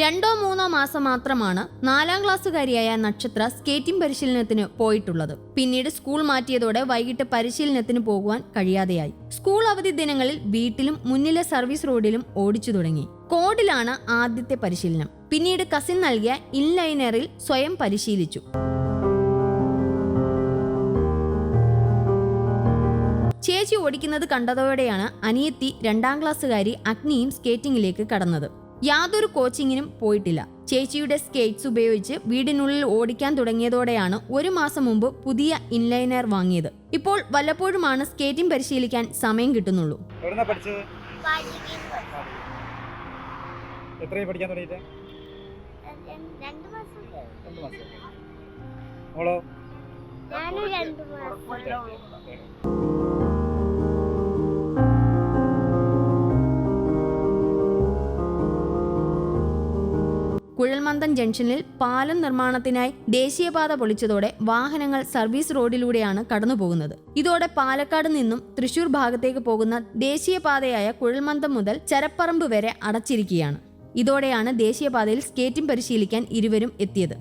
രണ്ടോ മൂന്നോ മാസം മാത്രമാണ് നാലാം ക്ലാസ്സുകാരിയായ നക്ഷത്ര സ്കേറ്റിംഗ് പരിശീലനത്തിന് പോയിട്ടുള്ളത്. പിന്നീട് സ്കൂൾ മാറ്റിയതോടെ വൈകിട്ട് പരിശീലനത്തിന് പോകുവാൻ കഴിയാതെയായി. സ്കൂൾ അവധി ദിനങ്ങളിൽ വീട്ടിലും മുന്നിലെ സർവീസ് റോഡിലും ഓടിച്ചു തുടങ്ങി. കോഡിലാണ് ആദ്യത്തെ പരിശീലനം. പിന്നീട് കസിൻ നൽകിയ ഇൻലൈനറിൽ സ്വയം പരിശീലിച്ചു. ചേച്ചി ഓടിക്കുന്നത് കണ്ടതോടെയാണ് അനിയത്തി രണ്ടാം ക്ലാസ്സുകാരി അഗ്നിയും സ്കേറ്റിംഗിലേക്ക് കടന്നത്. യാതൊരു കോച്ചിങ്ങിനും പോയിട്ടില്ല. ചേച്ചിയുടെ സ്കേറ്റ്സ് ഉപയോഗിച്ച് വീടിനുള്ളിൽ ഓടിക്കാൻ തുടങ്ങിയതോടെയാണ് ഒരു മാസം മുമ്പ് പുതിയ ഇൻലൈനർ വാങ്ങിയത്. ഇപ്പോൾ വല്ലപ്പോഴുമാണ് സ്കേറ്റിംഗ് പരിശീലിക്കാൻ സമയം കിട്ടുന്നുള്ളൂ. എവിടുന്നാ കുഴൽമന്ദം ജംഗ്ഷനിൽ പാലം നിർമ്മാണത്തിനായി ദേശീയപാത പൊളിച്ചതോടെ വാഹനങ്ങൾ സർവീസ് റോഡിലൂടെയാണ് കടന്നുപോകുന്നത്. ഇതോടെ പാലക്കാട് നിന്നും തൃശൂർ ഭാഗത്തേക്ക് പോകുന്ന ദേശീയപാതയായ കുഴൽമന്ദം മുതൽ ചരപ്പറമ്പ് വരെ അടച്ചിരിക്കുകയാണ്. ഇതോടെയാണ് ദേശീയപാതയിൽ സ്കേറ്റിംഗ് പരിശീലിക്കാൻ ഇരുവരും എത്തിയത്.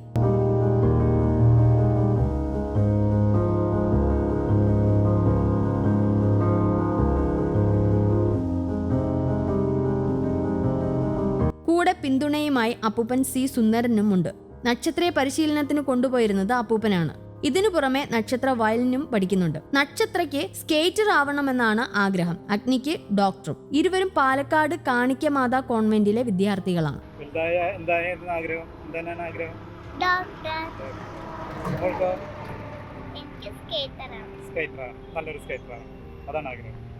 കൂടെ പിന്തുണയുമായി അപ്പൂപ്പൻ സി സുന്ദരനും ഉണ്ട്. നക്ഷത്രയെ പരിശീലനത്തിന് കൊണ്ടുപോയിരുന്നത് അപ്പൂപ്പനാണ്. ഇതിനു പുറമെ നക്ഷത്ര വയലിനും പഠിക്കുന്നുണ്ട്. നക്ഷത്രയ്ക്ക് സ്കേറ്റർ ആവണമെന്നാണ് ആഗ്രഹം. അഗ്നിക്ക് ഡോക്ടറും. ഇരുവരും പാലക്കാട് കാണിക്കമാതാ കോൺവെന്റിലെ വിദ്യാർത്ഥികളാണ്. നല്ലൊരു സ്കേറ്ററാണ്. അതാണ് ആഗ്രഹം.